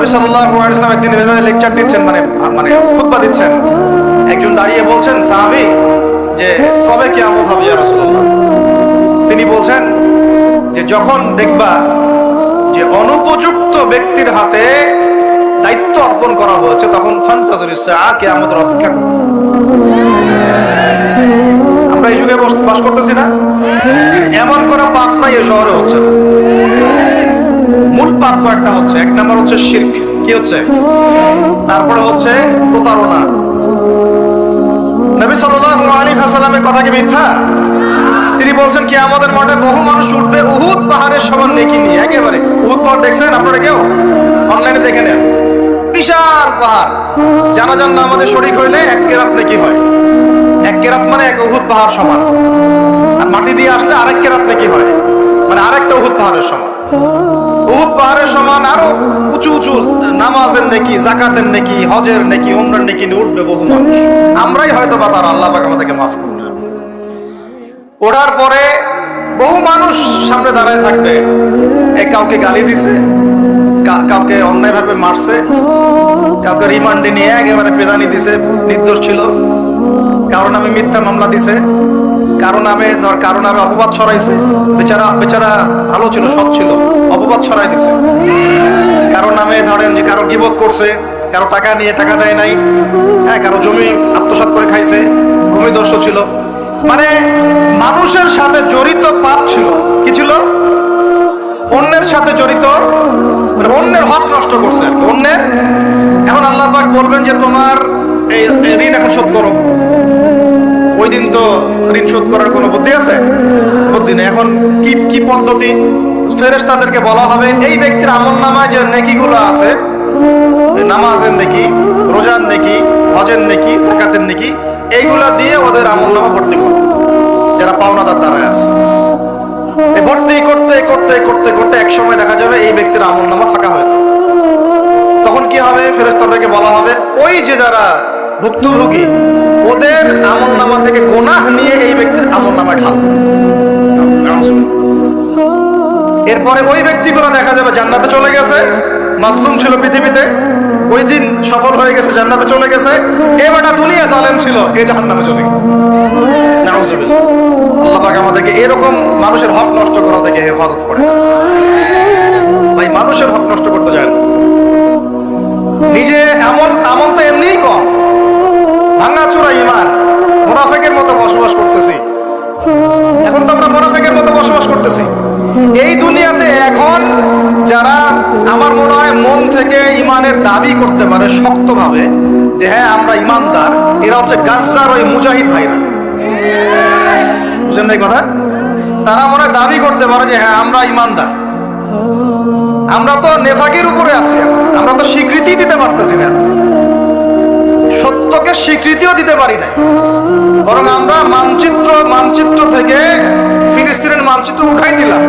নবী সাল্লাল্লাহু আলাইহি একদিন লেকচার দিচ্ছেন মানে মানে খুতবা দিচ্ছেন। একজন দাঁড়িয়ে বলছেন, সাহাবী, যে কবে কিয়ামত হবে ইয়া রাসূলুল্লাহ? তিনি বলছেন, যে যখন দেখবা যে অনুপযুক্ত ব্যক্তির হাতে দায়িত্ব অর্পণ করা হয়েছে, তখন ফান্তাজুর ইসা কিয়ামতের অপেক্ষা করতে আমরা এই যুগে বস- করতেছি না। এমন কোন পাপ নাই এই শহরে হচ্ছে। না মূল পাপ কয়েকটা হচ্ছে। এক নম্বর হচ্ছে শির্ক। কি হচ্ছে? তারপরে হচ্ছে প্রতারণা। নবী সাল্লাল্লাহু আলাইহি ওয়াসাল্লামের কথা কি মিথ্যা? তিনি বলছেন কি আমাদের মাঠে বহু মানুষ উঠবে উহুদ পাহাড়ের সমান নেকি নিয়ে। একেবারে। উহুদ পাহাড় দেখছেন আপনারা কেউ? অনলাইনে দেখে নেন। বিশাল পাহাড়। জানাজান আমাদের শরীক হইলে এক কেরাত নেকি হয়? এক কেরাত মানে এক উহুদ পাহাড় সমান। আর মাটি দিয়ে আসলে আরেক কেরাত নেকি হয়? মানে আরেকটা উহুদ পাহাড়ের সমান। পাহাড়ের সমান আরও উঁচু উঁচু নামাজের নেকি জাকাতের নেকি, হজের নেকি, উমরার নেকি উঠবে বহু মানুষ। আমরাই হয়তো বা তার আল্লাহ আমাদেরকে মাফ করবে পরে বহু মানুষ সামনে দাঁড়ায় থাকবে। এ কাউকে গালি দিছে কাউকে অন্যায়ভাবে মারছে, কাউকে রিমান্ডে নিয়ে একেবারে পেদানি দিছে, নির্দোষ ছিল। কারও নামে মিথ্যা মামলা দিছে। কারও নামে ধর, কারও নামে অপবাদ ছড়াইছে। বেচারা বেচারা ভালো ছিল, সৎ ছিল। অপবাদ ছড়াই দিছে। কারও নামে ধরেন যে কারও গিবত করছে, কারও টাকা নিয়ে টাকা দেয় নাই হ্যাঁ কারও জমি আত্মসাৎ করে খাইছে ভূমিদস্যু ছিল। মানে মানুষের সাথে জড়িত পাপ ছিল। কি ছিল? অন্যের সাথে জড়িত মানে অন্যের হক নষ্ট করছে অন্যের। এখন আল্লাহ পাক বলবেন যে তোমার এই ঋণ এখন শোধ করো। ওই দিন তো ঋণ শোধ করার কোনো বুদ্ধি আছে? বুদ্ধি নেই। এখন কি কি পদ্ধতি ফেরেশ তাদেরকে বলা হবে? এই ব্যক্তির আমল নামায় যে নেকিগুলো আছে নামাজের নেকি, রোজার নেকি, হজের নেকি জাকাতের নেকি, এইগুলা দিয়ে ওদের আমল নামা ভর্তি করো। যারা পাওনাদার দ্বারায় আছে। ভর্তি করতে করতে করতে করতে এক সময় দেখা যাবে এই ব্যক্তির আমল নামা ফাঁকা হয়ে তখন কি হবে? ফেরেশ তাদেরকে বলা হবে, ওই যে যারা ভুক্তভোগী। ওদের আমল নামা থেকে গোনাহ নিয়ে এই ব্যক্তির আমল নামায় ঢাল। এরপরে ওই ব্যক্তিগুলো দেখা যাবে জান্নাতে চলে গেছে মাসলুম ছিল পৃথিবীতে, ওই দিন সফল হয়ে গেছে, জান্নাতে চলে গেছে এবারটা দুনিয়া জালেম ছিল এই জাহান্নামে চলে গেছে। আল্লাহ আমাদেরকে এরকম মানুষের হক নষ্ট করা থেকে হেফাজত করে। ভাই, মানুষের হক নষ্ট করতে যায় না। নিজে এমন আমল তো ভাঙাচোরা ইমান। মোনাফেকের মতো বসবাস করতেছি। এখন তো আমরা মোনাফেকের মতো বসবাস করতেছি। এই দুনিয়াতে এখন যারা আমার মনে হয় মন থেকে ইমানের দাবি করতে পারে শক্তভাবে, যে হ্যাঁ আমরা ইমানদার, এরা হচ্ছে গাজ্জার ওই মুজাহিদ ভাইরা। বুঝলেন এই কথা? তারা মনে দাবি করতে পারে যে হ্যাঁ আমরা ইমানদার। আমরা তো নেফাকের উপরে আছি আমরা তো স্বীকৃতি দিতে পারতেছি না। সত্যকে স্বীকৃতিও দিতে পারি না বরং আমরা মানচিত্র মানচিত্র থেকে ফিলিস্তিনের মানচিত্র উঠাই দিলাম।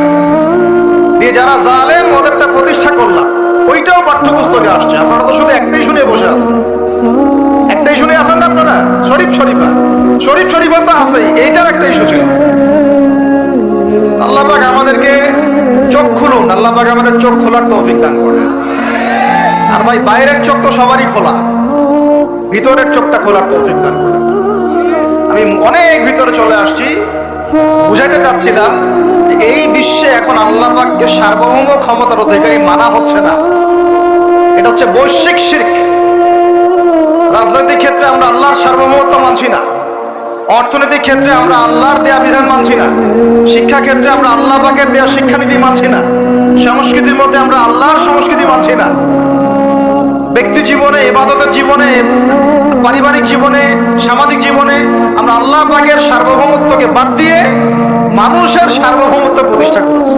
দিয়ে যারা জালেম, ওদেরটা প্রতিষ্ঠা করলাম। ওইটাও পাঠ্যপুস্তকে আসছে। আপনারা তো শুধু একটাই শুনে বসে আছেন। একটাই শুনে আছেন না আপনারা? শরীফ শরীফা। শরীফ শরীফা তো আছেই। এইটার একটা ইস্যু ছিল। আল্লাহ পাক আমাদেরকে চোখ খুলুন। আল্লাহ পাক আমাদের চোখ খোলার তৌফিক দান করেন। আর ভাই, বাইরের চোখ তো সবারই খোলা। ভিতরের চোখটা খোলার তৌফিক দান করেন। আমি অনেক ভিতরে চলে আসছি, বুঝাইতে চাচ্ছিলাম যে এই বিশ্বে এখন আল্লাহ পাককে সার্বভৌম ক্ষমতার অধিকারী মানা হচ্ছে না। এটা হচ্ছে বৈশ্বিক শির্ক। রাজনৈতিক ক্ষেত্রে আমরা আল্লাহর সার্বভৌমত্ব মানছি না। অর্থনৈতিক ক্ষেত্রে আমরা আল্লাহর দেয়া বিধান মানছি না। শিক্ষা ক্ষেত্রে আমরা আল্লাহ পাকের দেয়া শিক্ষানীতি মানছি না। সংস্কৃতির মধ্যে আমরা আল্লাহর সংস্কৃতি মানছি না। ব্যক্তি জীবনে, ইবাদতের জীবনে, পারিবারিক জীবনে, সামাজিক জীবনে আমরা আল্লাহ পাকের সার্বভৌমত্বকে বাদ দিয়ে মানুষের সার্বভৌমত্ব প্রতিষ্ঠা করেছি।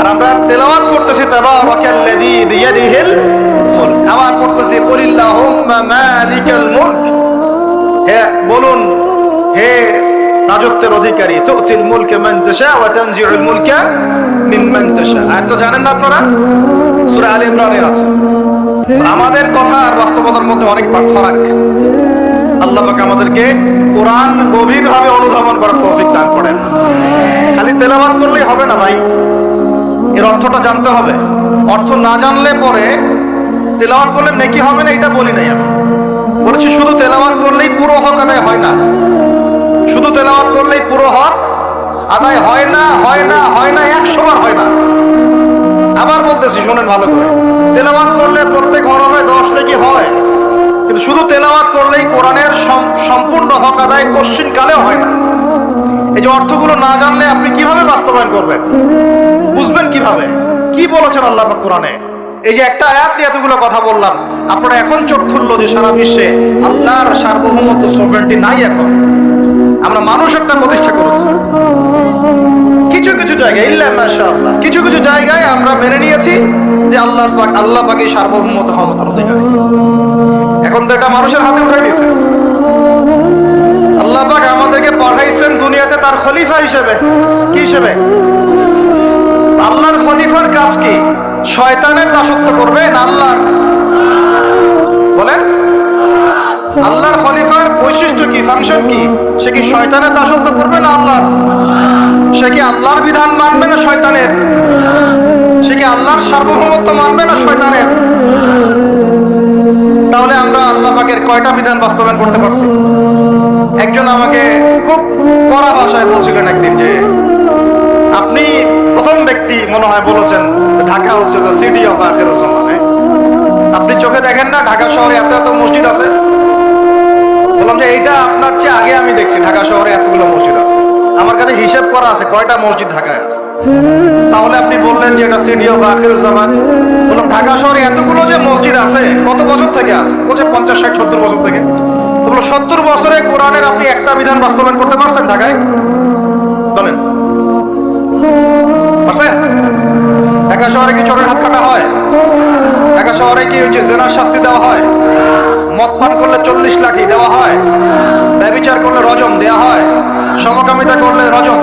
আর আমরা তেলাওয়াত করতেছি তাবারাকাল্লাযী বিয়াদিহিল মুলক। আবার কুলিল্লাহুম্মা মালিকাল মুলক। হে, বলুন, হে রাজত্বের অধিকারী, তুতিল মুলকে মান তাশা ওয়া তানজিউল মুলকা মিম্মান তাশা। আর তো জানেন না আপনারা? সূরা আলে ইমরানে আছে। আমাদের কথা আর বাস্তবতার মধ্যে অনেক ফারাক আল্লাহ পাক আমাদেরকে কোরআন গভীরভাবে অনুধাবন করার তৌফিক দান করেন। খালি তেলাওয়াত করলেই হবে না ভাই। এর অর্থটা জানতে হবে। অর্থ না জানলে পরে তেলাওয়াত করলে নেকি হবে না এটা বলি নাই আমি। বলেছি শুধু তেলাওয়াত করলেই পুরো হক আদায় হয় না। শুধু তেলাওয়াত করলেই পুরো হক আদায় হয় না হয় না হয় না, একশো বার হয় না। আবার বলতেছি, শোনেন ভালো করে। তেলাওয়াত করলে প্রত্যেক শুধু তেলাওয়াত করলেই কোরআনের সম্পূর্ণ হক আদায় কোশ্চিন কালেও হয় না। এই যে অর্থগুলো না জানলে আপনি কীভাবে বাস্তবায়ন করবেন? বুঝবেন কীভাবে? কি বলেছেন আল্লাহ কোরআনে? এই যে একটা আয়াত দিয়ে এতগুলো কথা বললাম, আপনারা এখন চোখ খুললো যে সারা বিশ্বে আল্লাহর সার্বভৌমত্ব সোভরেন্টি নাই এখন। আমরা মানুষ একটা প্রতিষ্ঠা করেছি। কিছু কিছু জায়গায়, ইল্লা মাশাআল্লাহ, কিছু কিছু জায়গায় আমরা মেনে নিয়েছি যে আল্লাহ পাক, আল্লাহ পাকই সার্বভৌমত্ব ক্ষমতার অধিকারী। এখন তো এটা মানুষের হাতে উঠে গেছে আল্লাহ পাক আমাদেরকে পাঠাইছেন দুনিয়াতে তার খলিফা হিসেবে। কি হিসেবে? আল্লাহর খলিফার কাজ কি? শয়তানের দাসত্ব করবে না আল্লাহর? বলেন। আল্লাহর খলিফার বৈশিষ্ট্য কি? ফাংশন কি? সে কি শয়তানের দাসত্ব করবে না আল্লাহ সে কি আল্লাহর বিধান মানবে না শয়তানের? সে কি আল্লাহর সার্বভৌমত্ব মানবে না শয়তানের? তাহলে আমরা আল্লাহ পাকের কয়টা বিধান বাস্তবায়ন করতে পারছি? একজন আমাকে খুব কড়া ভাষায় বলছিলেন একদিন যে, আপনি প্রথম ব্যক্তি মনে হয় বলেছেন, ঢাকা হচ্ছে সিটি অফ আখের জামানে আপনি চোখে দেখেন না, ঢাকা শহরে এত এত মসজিদ আছে? বললাম যে, এইটা আপনার চেয়ে আগে আমি দেখছি, ঢাকা শহরে এতগুলো মসজিদ আছে। আমার কাছে হিসাব করা আছে, কয়টা মসজিদ ঢাকায় আছে? তাহলে আপনি বললেন যে, এটা সিটি অফ আখের জামান বললাম, ঢাকা শহরে এতগুলো যে মসজিদ আছে থেকে আছে। বলছে পঞ্চাশ, ষাট, সত্তর বছর থেকে। সত্তর বছরে কোরআনের আপনি একটা বিধান বাস্তবায়ন করতে পারছেন ঢাকায়? বলেন পারছেন? শহরে কি চোরের হাত কাটা হয়? শহরে কি যে জেনার শাস্তি দেওয়া হয়? মদ পান করলে চল্লিশ লাখি দেওয়া হয়? ব্যবিচার করলে রজম দেওয়া হয়? সমকামিতা করলে রজম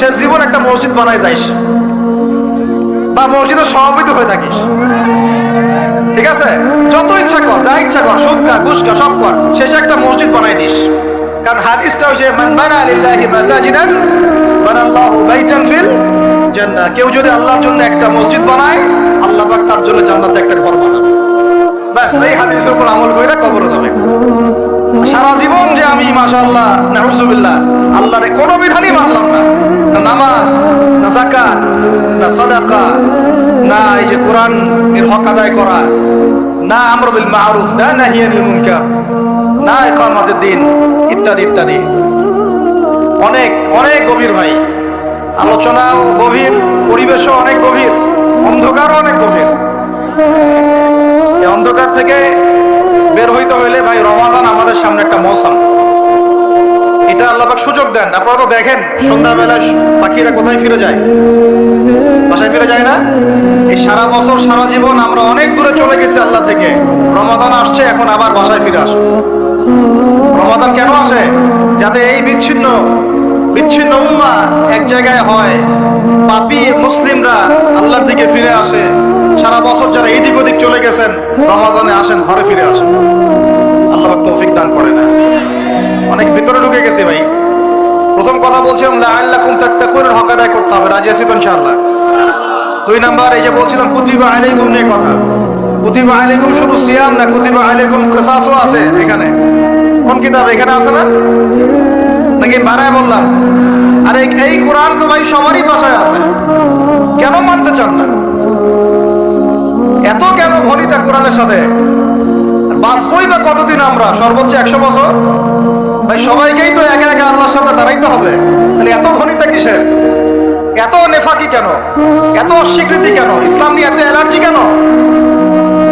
শেষ জীবন একটা মসজিদ বানায় যাইস। বা মসজিদের সভাপতি হয়ে থাকিস। ঠিক আছে? যত ইচ্ছা কর, যা ইচ্ছা কর ঘুষ খা, সব কর। শেষে একটা মসজিদ বানাই দিস। কারণ হাদিসটা হচ্ছে মান বানা মাসাজিদান ফিল কেউ যদি আল্লাহর জন্য একটা মসজিদ বানায়, আল্লাহ পাক তার জন্য জান্নাতে একটা ঘর বানাবে ব্যাস, এই হাদিসের উপর আমল কইরা কবরে যাবে। সারা জীবন যে আমি, মাশাআল্লাহ, নাউজুবিল্লাহ, আল্লাহর কোনো বিধানই মানলাম না। না নামাজ, না যাকাত, না সাদাকা, না এই যে কোরআন এর হক আদায় করা, না আমর বিল মারুফ, না নাহি আনিল মুনকার, না ইকামাতের দিন, ইত্যাদি ইত্যাদি। অনেক অনেক গভীর ভাই। আলোচনাও গভীর, পরিবেশও অনেক গভীর, অন্ধকারও অনেক গভীর। অন্ধকার থেকে বের হইতে হইলে ভাই রমাজান আমাদের সামনে একটা মৌসুম। এটা আল্লাহবাক সুযোগ দেন। আপনারা তো দেখেন সন্ধ্যাবেলা পাখিরা কোথায় ফিরে যায়? বাসায় ফিরে যায় না? এই সারা বছর, সারা জীবন আমরা অনেক দূরে চলে গেছি আল্লাহ থেকে। রমাজান আসছে, এখন আবার বাসায় ফিরে আসে রমাদান কেন আসে? যাতে এই বিচ্ছিন্ন বিচ্ছিন্ন উম্মা এক জায়গায় হয়, পাপি মুসলিমরা আল্লাহর দিকে ফিরে আসে। সারা বছর যারা এদিক ওদিক চলে গেছেন, রমাজানে আসেন, ঘরে ফিরে আসেন। আল্লাহ তৌফিক দান করে না অনেক ভিতরে ঢুকে গেছে ভাই। প্রথম কথা বলছিলাম করতে হবে। রাজি দুই নাম্বার, এই যে বলছিলাম নিয়ে কথা। শুধু সিয়াম না আছে এখানে। কোন কিতাব? এখানে আছে না? নাকি বাড়ায় বললাম? আরে, এই কোরআন তো ভাই সবারই ভাষায় আছে। কেন মানতে চান না? এত কেন ঘনিতা কোরআনের সাথে? বাঁচবই বা কতদিন আমরা? সর্বোচ্চ একশো বছর? ভাই, সবাইকেই তো একা একা আল্লাহর সামনে দাঁড়াইতে হবে। তাহলে এত ঘনিতা কিসের? এত নেফাকি কেন? এত অস্বীকৃতি কেন? ইসলাম নিয়ে এত অ্যালার্জি কেন?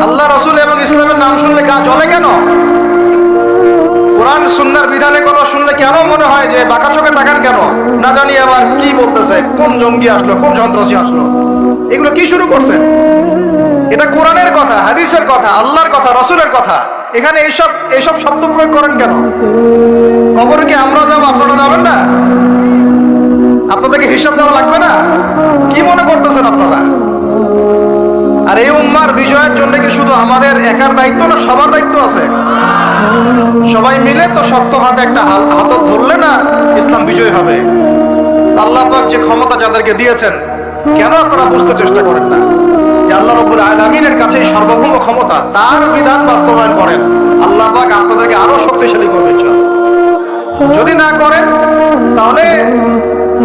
আল্লাহ রসুল এবং ইসলামের নাম শুনলে গা জ্বলে কেন? কোরআন, সুন্নার বিধানে কথা শুনলে কেন মনে হয় যে বাঁকা চোখে তাকান কেন? না জানি আবার কি বলতেছে, কোন জঙ্গি আসলো, কোন সন্ত্রাসী আসলো? এগুলো কি শুরু করছে? এটা কোরআনের কথা, হাদিসের কথা, আল্লাহর কথা, রসুলের কথা। এখানে এইসব এইসব শব্দ প্রয়োগ করেন কেন? কবরে কি আমরা যাব, আপনারা যাবেন না? আপনাদেরকে হিসাব দেওয়া লাগবে না? কি মনে করতেছেন আপনারা? আর এই উম্মার বিজয়ের জন্য কি শুধু আমাদের একার দায়িত্ব না, সবার দায়িত্ব আছে? সবাই মিলে তো শক্ত হাতে একটা হাতল ধরলে না ইসলাম বিজয় হবে। আল্লাহ যে ক্ষমতা যাদেরকে দিয়েছেন কেন আপনারা বুঝতে চেষ্টা করেন না? আল্লাহ রবুল আলমিনের কাছে সর্বভৌম ক্ষমতা, তার বিধান বাস্তবায়ন করেন। আল্লাহ আপনাদেরকে আরও শক্তিশালী করবেন। যদি না করেন, তাহলে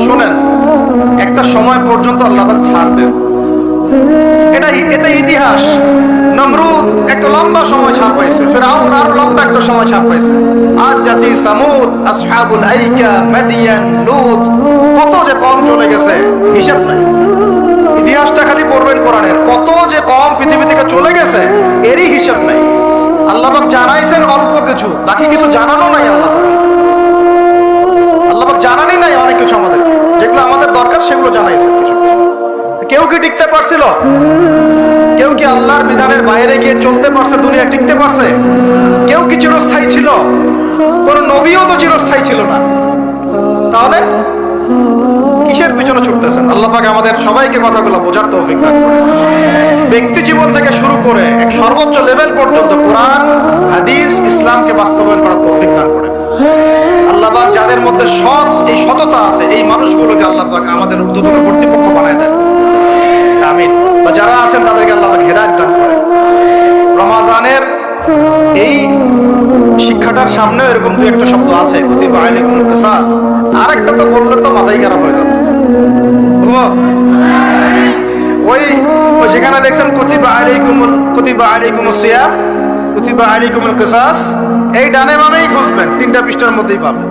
শুনেন, একটা সময় পর্যন্ত আল্লাহ ছাড় দেন। এটা এটা ইতিহাস নমরুদ একটা লম্বা সময় ছাড় পাইছে, ফেরাউন আরও লম্বা একটা সময় ছাড় পাইছে আজ জাতি সামুদ, আসহাবুল আইকা, মাদিয়ান, লুত, কত যে কম চলে গেছে, হিসাব নাই ইতিহাসটা খালি পড়বেন কোরআনের, কত যে কম পৃথিবী থেকে চলে গেছে, এরই হিসাব নাই আল্লাহ পাক জানাইছেন অল্প কিছু, বাকি কিছু জানানো নাই আল্লাহ পাক। আল্লাহ পাক জানানি নাই অনেক কিছু আমাদের, যেগুলো আমাদের দরকার সেগুলো জানাইছেন কিছু। কেউ কি টিকতে পারছিল? কেউ কি আল্লাহর বিধানের বাইরে গিয়ে চলতে পারছে দুনিয়া টিকতে পারছে? কেউ কি চিরস্থায়ী ছিল? কোন নবীও তো চিরস্থায়ী ছিল না। তাহলে কিসের পিছনে ছুটতেছেন? আল্লাহ পাক আমাদের সবাইকে কথাগুলো বোঝার ব্যক্তি জীবন থেকে শুরু করে এক সর্বোচ্চ লেভেল পর্যন্ত কোরআন, হাদিস, ইসলামকে বাস্তবায়ন করার তৌফিক দান করেন। যাদের মধ্যে সৎ, এই সততা আছে, এই মানুষগুলোকে আল্লাহ পাক আমাদের উদ্যোতন কর্তৃপক্ষ বানায় দেন। আমিন। বা যারা আছেন, তাদেরকে আল্লাহ হেদায়েত দান করেন। রমাজানের এই শিক্ষাটার সামনে এরকম দুই একটা শব্দ আছে কিসাস। আরেকটা তো বললে তো মাথায় খারাপ হয়ে যাবে। ওই যেখানে দেখছেন, কুতিবা আলাইকুমুল কুতিবা আলাইকুমুস সিয়াম, কুতিবা আলাইকুমুল কিসাস। এই ডানে বামেই খুঁজবেন, তিনটা পৃষ্ঠার মধ্যেই পাবেন।